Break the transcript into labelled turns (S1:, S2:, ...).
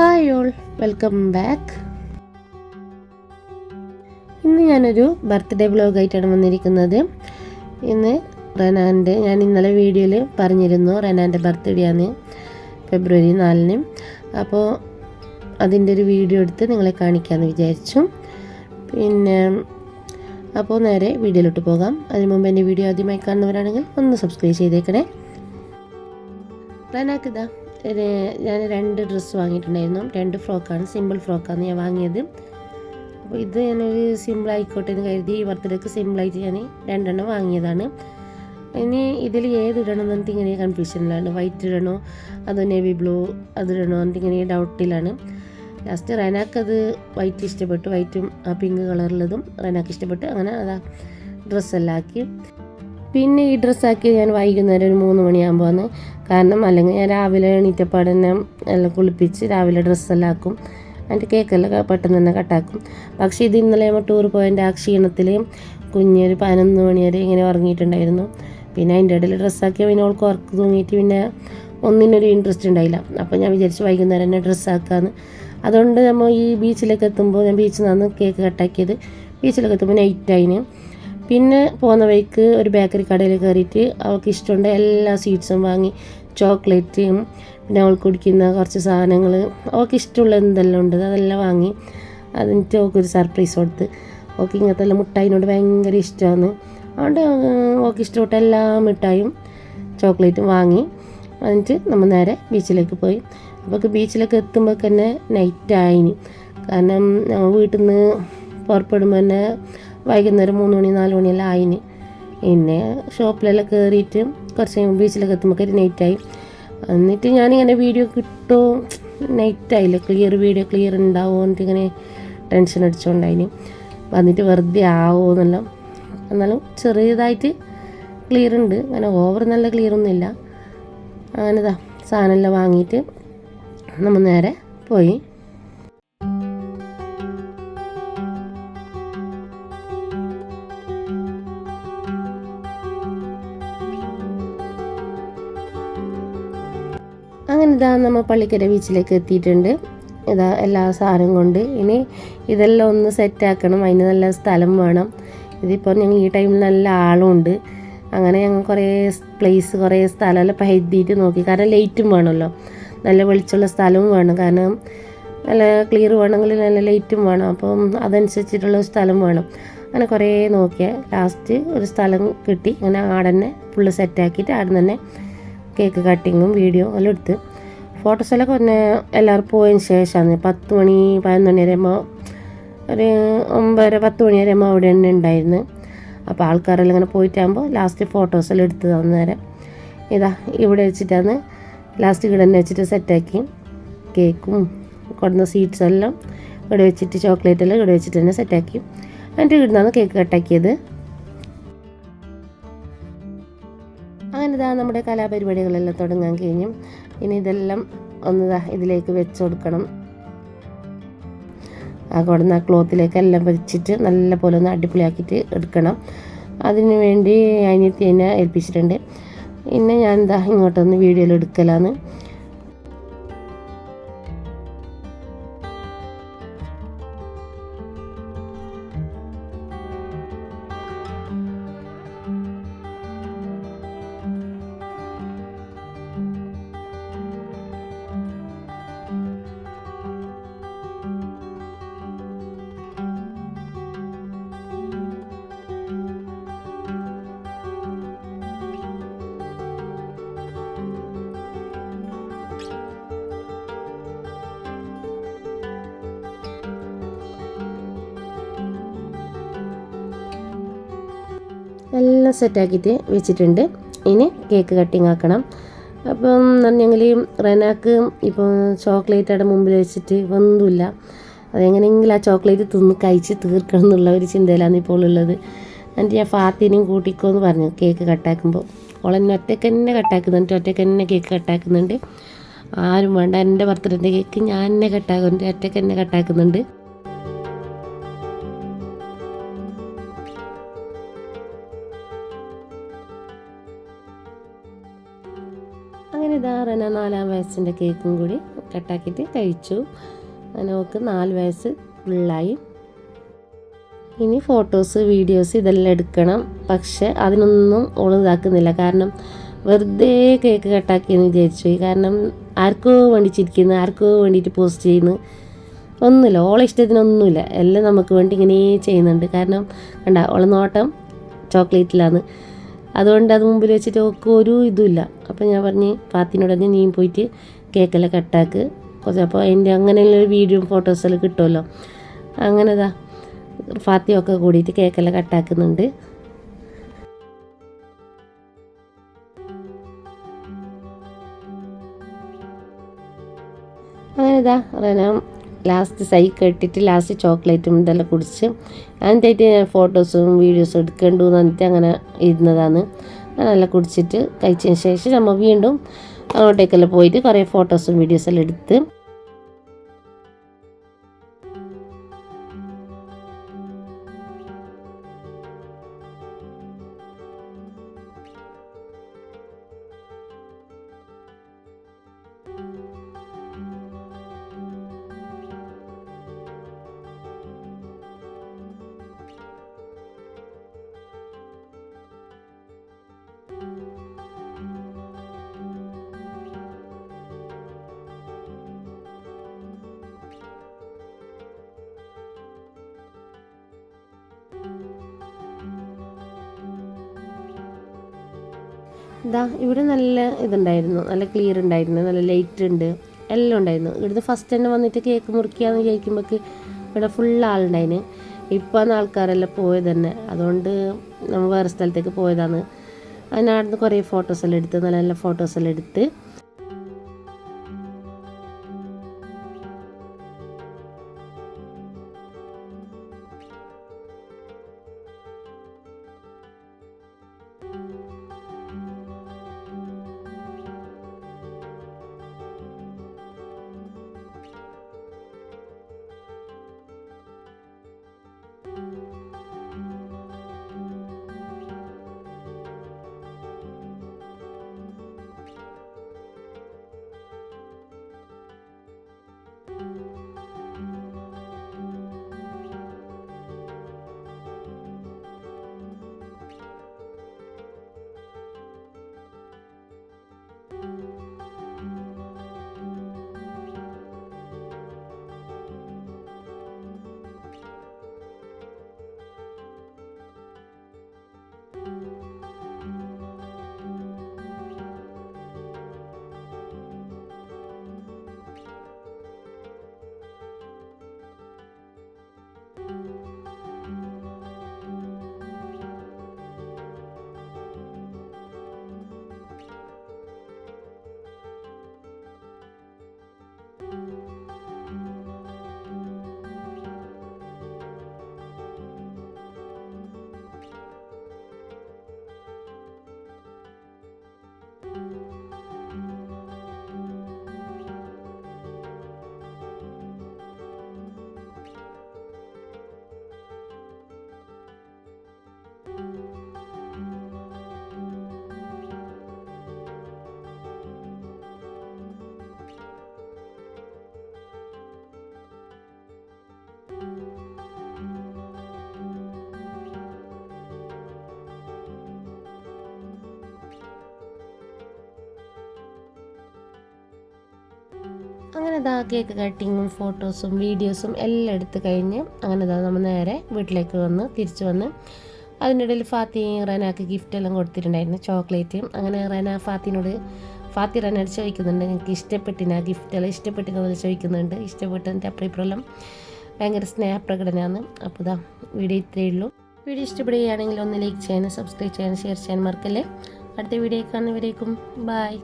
S1: Hi all welcome back. ഇന്ന് ഞാനൊരു birthday വ്ലോഗായിട്ടാണ് വന്നിരിക്കുന്നത്. ഇന്ന് റെനാന്റെ ഞാൻ ഇന്നലെ വീഡിയോയിൽ പറഞ്ഞിരുന്നു റെനാന്റെ ബർത്ത്ഡേ ആണ് ഫെബ്രുവരി നാലിന്. അപ്പോൾ അതിന്റെ ഒരു വീഡിയോ എടുത്ത് നിങ്ങളെ കാണിക്കാമെന്ന് വിചാരിച്ചു. പിന്നെ അപ്പോൾ നേരെ വീഡിയോയിലോട്ട് പോകാം. അതിന് മുമ്പ് എന്റെ വീഡിയോ ആദ്യമായി കാണുന്നവരാണെങ്കിൽ ഒന്ന് സബ്സ്ക്രൈബ് ചെയ്തേക്കണേ. റെനാക്ക് ഇതാ ഒരു ഞാൻ രണ്ട് ഡ്രസ്സ് വാങ്ങിയിട്ടുണ്ടായിരുന്നു. രണ്ട് ഫ്രോക്കാണ് സിമ്പിൾ ഫ്രോക്കാണ് ഞാൻ വാങ്ങിയത്. അപ്പോൾ ഇത് ഞാനൊരു സിമ്പിൾ ആയിക്കോട്ടെ എന്ന് കരുതി ഈ ബർത്ത്ഡേക്ക് സിമ്പിളായിട്ട് ഞാൻ രണ്ടെണ്ണം വാങ്ങിയതാണ്. ഇനി ഇതിൽ ഏത് ഇടണം എന്നിട്ട് ഇങ്ങനെ കൺഫ്യൂഷനിലാണ് വൈറ്റ് ഇടണോ അതോ നേവി ബ്ലൂ അത് ഇടണോ എന്നിട്ട് ഇങ്ങനെ ഡൗട്ടിലാണ് ലാസ്റ്റ് റെനാക്ക് അത് വൈറ്റ് ഇഷ്ടപ്പെട്ടു. വൈറ്റും ആ പിങ്ക് കളറുള്ളതും റനാക്ക് ഇഷ്ടപ്പെട്ടു. അങ്ങനെ അതാ ഡ്രസ്സെല്ലാം ആക്കി. പിന്നെ ഈ ഡ്രസ്സാക്കി ഞാൻ വൈകുന്നേരം ഒരു മൂന്ന് മണിയാകുമ്പോൾ വന്ന് കാരണം അല്ലെങ്കിൽ ഞാൻ രാവിലെ എണീറ്റപ്പാട് തന്നെ എല്ലാം കുളിപ്പിച്ച് രാവിലെ ഡ്രസ്സെല്ലാം ആക്കും. അതിന്റെ കേക്കെല്ലാം പെട്ടെന്ന് തന്നെ കട്ടാക്കും. പക്ഷേ ഇത് ഇന്നലെ നമ്മൾ ടൂർ പോയതിന്റെ ആ ക്ഷീണത്തിൽ കുഞ്ഞൊരു പതിനൊന്ന് മണി വരെ ഇങ്ങനെ ഉറങ്ങിയിട്ടുണ്ടായിരുന്നു. പിന്നെ അതിന്റെ ഇടയിൽ ഡ്രസ്സാക്കിയ പിന്നെ അവൾക്ക് ഉറക്ക് തൂങ്ങിയിട്ട് പിന്നെ ഒന്നിനൊരു ഇൻട്രസ്റ്റ് ഉണ്ടായില്ല. അപ്പോൾ ഞാൻ വിചാരിച്ചു വൈകുന്നേരം തന്നെ ഡ്രസ്സാക്കാന്ന്. അതുകൊണ്ട് നമ്മൾ ഈ ബീച്ചിലൊക്കെ എത്തുമ്പോൾ ഞാൻ ബീച്ചിൽ നിന്ന് കേക്ക് കട്ടാക്കിയത് ബീച്ചിലൊക്കെ എത്തുമ്പോൾ നൈറ്റ് ആയിന്. പിന്നെ പോകുന്ന വഴിക്ക് ഒരു ബേക്കറി കടയിൽ കയറിയിട്ട് അവൾക്ക് ഇഷ്ടമുണ്ട്. എല്ലാ സ്വീറ്റ്സും വാങ്ങി. ചോക്ലേറ്റും പിന്നെ അവൾക്ക് കുടിക്കുന്ന കുറച്ച് സാധനങ്ങൾ അവൾക്ക് ഇഷ്ടമുള്ള എന്തെല്ലാം ഉണ്ട് അതെല്ലാം വാങ്ങി. അതിനിട്ട് അവൾക്കൊരു സർപ്രൈസ് കൊടുത്ത്. അവൾക്ക് ഇങ്ങനത്തെ എല്ലാം മിഠായിനോട് ഭയങ്കര ഇഷ്ടമാണ്. അതുകൊണ്ട് അവൾക്ക് ഇഷ്ടപ്പെട്ട എല്ലാ മിഠായും ചോക്ലേറ്റും വാങ്ങി. എന്നിട്ട് നമ്മൾ നേരെ ബീച്ചിലേക്ക് പോയി. അപ്പോൾ ബീച്ചിലേക്ക് എത്തുമ്പോൾ തന്നെ നൈറ്റ് ആയിന് കാരണം വീട്ടിൽ നിന്ന് പുറപ്പെടുമ്പോൾ തന്നെ വൈകുന്നേരം മൂന്ന് മണി നാല് മണിയെല്ലാം ആയിന്. പിന്നെ ഷോപ്പിലെല്ലാം കയറിയിട്ട് കുറച്ച് കഴിയുമ്പോൾ ബീച്ചിലൊക്കെ എത്തുമ്പോൾ നൈറ്റായി എന്നിട്ട് ഞാനിങ്ങനെ വീഡിയോ കിട്ടുമോ നൈറ്റായില്ല ക്ലിയർ വീഡിയോ ക്ലിയർ ഉണ്ടാവുമോ എന്നിട്ട് ഇങ്ങനെ ടെൻഷൻ അടിച്ചുകൊണ്ടായിന് വന്നിട്ട് വെറുതെ ആവുമോ എന്നെല്ലാം. എന്നാലും ചെറിയതായിട്ട് ക്ലിയർ ഉണ്ട് അങ്ങനെ ഓവർ നല്ല ക്ലിയർ ഒന്നുമില്ല. അങ്ങനെതാ സാധനമെല്ലാം വാങ്ങിയിട്ട് നമ്മൾ നേരെ പോയി. അങ്ങനെ ഇതാ നമ്മൾ പള്ളിക്കര ബീച്ചിലേക്ക് എത്തിയിട്ടുണ്ട്. ഇതാ എല്ലാ സാധനം കൊണ്ട്. ഇനി ഇതെല്ലാം ഒന്ന് സെറ്റാക്കണം അതിന് നല്ല സ്ഥലം വേണം. ഇതിപ്പോൾ ഞങ്ങൾ ഈ ടൈമിൽ നല്ല ആളുണ്ട്. അങ്ങനെ ഞങ്ങൾ കുറേ പ്ലേസ് കുറേ സ്ഥലമെല്ലാം പഴുതിയിട്ട് നോക്കി. കാരണം ലൈറ്റും വേണമല്ലോ. നല്ല വെളിച്ചമുള്ള സ്ഥലവും വേണം. കാരണം നല്ല ക്ലിയർ വേണമെങ്കിൽ നല്ല ലൈറ്റും വേണം. അപ്പം അതനുസരിച്ചിട്ടുള്ള സ്ഥലം വേണം. അങ്ങനെ കുറേ നോക്കിയ. ലാസ്റ്റ് ഒരു സ്ഥലം കിട്ടി. അങ്ങനെ ആടെന്നെ ഫുള്ള് സെറ്റാക്കിയിട്ട് ആടെ തന്നെ കേക്ക് കട്ടിങ്ങും വീഡിയോ എല്ലാം എടുത്ത്. ഫോട്ടോസെല്ലാം പിന്നെ എല്ലാവരും പോയതിന് ശേഷമാണ് പത്ത് മണി പതിനൊന്ന് മണി വരെയുമ്പോൾ ഒരു ഒമ്പതര പത്ത് മണി വരെയുമ്പോൾ അവിടെ തന്നെ ഉണ്ടായിരുന്നു. അപ്പോൾ ആൾക്കാരെല്ലാം ഇങ്ങനെ പോയിട്ടാകുമ്പോൾ ലാസ്റ്റ് ഫോട്ടോസെല്ലാം എടുത്ത് തന്നേരം ഇതാ ഇവിടെ വെച്ചിട്ടാണ് ലാസ്റ്റ് ഇവിടെ തന്നെ വെച്ചിട്ട് സെറ്റാക്കി കേക്കും കൊടുന്ന സ്വീറ്റ്സ് എല്ലാം ഇവിടെ വെച്ചിട്ട് ചോക്ലേറ്റ് എല്ലാം ഇവിടെ വെച്ചിട്ട് തന്നെ സെറ്റാക്കി എന്നിട്ട് ഇവിടെ നിന്നാണ് കേക്ക് കട്ടാക്കിയത് അങ്ങനെ ഇതാ നമ്മുടെ കലാപരിപാടികളെല്ലാം തുടങ്ങാൻ കഴിഞ്ഞു. ഇനി ഇതെല്ലാം ഒന്ന് ഇതിലേക്ക് വെച്ച് കൊടുക്കണം. ആ കൊടുന്ന ക്ലോത്തിലേക്ക് എല്ലാം വെച്ചിട്ട് നല്ല പോലെ ഒന്ന് അടിപൊളിയാക്കിയിട്ട് എടുക്കണം. അതിന് വേണ്ടി അനിയത്തി എന്നെ ഏൽപ്പിച്ചിട്ടുണ്ട്. പിന്നെ ഞാൻ എന്താ ഇങ്ങോട്ടൊന്ന് വീഡിയോയിൽ എടുക്കലാന്ന്. എല്ലാം സെറ്റാക്കിയിട്ട് വെച്ചിട്ടുണ്ട്. ഇനി കേക്ക് കട്ടിങ് ആക്കണം. അപ്പം പറഞ്ഞെങ്കിൽ റെനാക്ക് ഇപ്പോൾ ചോക്ലേറ്റ് അവിടെ മുമ്പിൽ വെച്ചിട്ട് ഒന്നുമില്ല. അതെങ്ങനെയെങ്കിലും ആ ചോക്ലേറ്റ് തിന്ന് കഴിച്ച് തീർക്കണം എന്നുള്ള ഒരു ചിന്തയിലാണ് ഇപ്പോൾ ഉള്ളത്. എന്നിട്ട് ഞാൻ ഫാത്തിനെയും കൂട്ടിക്കോ എന്ന് പറഞ്ഞു കേക്ക് കട്ടാക്കുമ്പോൾ ഓളെന്നെ ഒറ്റയ്ക്ക് തന്നെ കട്ടാക്കുന്നുണ്ട് ഒറ്റയ്ക്ക് തന്നെ കേക്ക് കട്ടാക്കുന്നുണ്ട് ആരും വേണ്ട എന്റെ ബർത്ത്ഡേന്റെ കേക്ക് ഞാൻ തന്നെ കട്ടാക്കുന്നുണ്ട് ഒറ്റയ്ക്ക് തന്നെ കട്ടാക്കുന്നുണ്ട് നാലാം വയസ്സിന്റെ കേക്കും കൂടി കട്ടാക്കിയിട്ട് കഴിച്ചു. അങ്ങനെ നാല് വയസ്സ് ഫുള്ളായി. ഇനി ഫോട്ടോസ് വീഡിയോസ് ഇതെല്ലാം എടുക്കണം. പക്ഷെ അതിനൊന്നും ഓൾ കാരണം വെറുതെ കേക്ക് കട്ടാക്കിയെന്ന് വിചാരിച്ചു കാരണം ആർക്കോ വേണ്ടി ചിരിക്കുന്നു ആർക്കോ വേണ്ടിയിട്ട് പോസ്റ്റ് ചെയ്യുന്നു. ഒന്നുമില്ല. ഓളെ ഇഷ്ടത്തിനൊന്നുമില്ല. എല്ലാം നമുക്ക് വേണ്ടി ഇങ്ങനെ ചെയ്യുന്നുണ്ട്. കാരണം കണ്ട ഓളെ നോട്ടം ചോക്ലേറ്റിലാണ്. അതുകൊണ്ട് അത് മുമ്പിൽ വെച്ചിട്ട് ഒക്കെ ഒരു ഇതുമില്ല. അപ്പം ഞാൻ പറഞ്ഞ് പാത്തിനോട് പറഞ്ഞ് നീ പോയിട്ട് കേക്കെല്ലാം കട്ടാക്ക്. കുറച്ച് അപ്പോൾ അതിന്റെ അങ്ങനെയുള്ള വീഡിയോ ഫോട്ടോസെല്ലാം കിട്ടുമല്ലോ. അങ്ങനെതാ ഫാത്തിയൊക്കെ കൂടിയിട്ട് കേക്കെല്ലാം കട്ടാക്കുന്നുണ്ട്. അങ്ങനെ ഇതാ റന ലാസ്റ്റ് സൈ കെട്ടിട്ട് ലാസ്റ്റ് ചോക്ലേറ്റും ഇതെല്ലാം കുടിച്ച് അതിന്റെ ഞാൻ ഫോട്ടോസും വീഡിയോസും എടുക്കേണ്ടു എന്നിട്ട് അങ്ങനെ ഇരുന്നതാണ്. അതെല്ലാം കുടിച്ചിട്ട് കഴിച്ചതിന് ശേഷം നമ്മൾ വീണ്ടും അങ്ങോട്ടേക്കെല്ലാം പോയിട്ട് കുറേ ഫോട്ടോസും വീഡിയോസെല്ലാം എടുത്ത് ഇതാ ഇവിടെ നല്ല ഇതുണ്ടായിരുന്നു നല്ല ക്ലിയർ ഉണ്ടായിരുന്നു നല്ല ലൈറ്റ് ഉണ്ട് എല്ലാം ഉണ്ടായിരുന്നു. ഇവിടുന്ന് ഫസ്റ്റ് തന്നെ വന്നിട്ട് കേക്ക് മുറിക്കാന്ന് വിചാരിക്കുമ്പോഴേക്ക് ഇവിടെ ഫുൾ ആളുണ്ടായിന്. ഇപ്പം ആൾക്കാരെല്ലാം പോയത് തന്നെ. അതുകൊണ്ട് നമ്മൾ വേറെ സ്ഥലത്തേക്ക് പോയതാണ്. അതിനടുത്ത് കുറേ ഫോട്ടോസ് എല്ലാം എടുത്ത് നല്ല നല്ല ഫോട്ടോസ് എല്ലാം എടുത്ത് അങ്ങനെ ഇതാ കേക്ക് കട്ടിങ്ങും ഫോട്ടോസും വീഡിയോസും എല്ലാം എടുത്ത് കഴിഞ്ഞ് അങ്ങനെ ഇതാ നമ്മൾ നേരെ വീട്ടിലേക്ക് വന്ന് തിരിച്ചു വന്ന് അതിന്റെ ഇടയിൽ ഫാത്തി റനാക്ക് ഗിഫ്റ്റ് എല്ലാം കൊടുത്തിട്ടുണ്ടായിരുന്നു ചോക്ലേറ്റ് അങ്ങനെ റന ഫാത്തിനോട് ഫാത്തി റനോട് ചോദിക്കുന്നുണ്ട് എനിക്ക് ഇഷ്ടപ്പെട്ടിന് ആ ഗിഫ്റ്റ് എല്ലാം ഇഷ്ടപ്പെട്ടിനെന്ന് ചോദിക്കുന്നുണ്ട്. ഇഷ്ടപ്പെട്ടതിന്റെ അപ്പുറം ഭയങ്കര സ്നേഹപ്രകടനമാണ് അപ്പോൾ ഇതാ വീഡിയോ ഇത്രയേ ഉള്ളൂ. വീഡിയോ ഇഷ്ടപ്പെടുകയാണെങ്കിൽ ഒന്ന് ലൈക്ക് ചെയ്യാനും സബ്സ്ക്രൈബ് ചെയ്യാനും ഷെയർ ചെയ്യാനും മറക്കല്ലേ? അടുത്ത വീഡിയോ കാണുന്നവരേക്കും ബായ്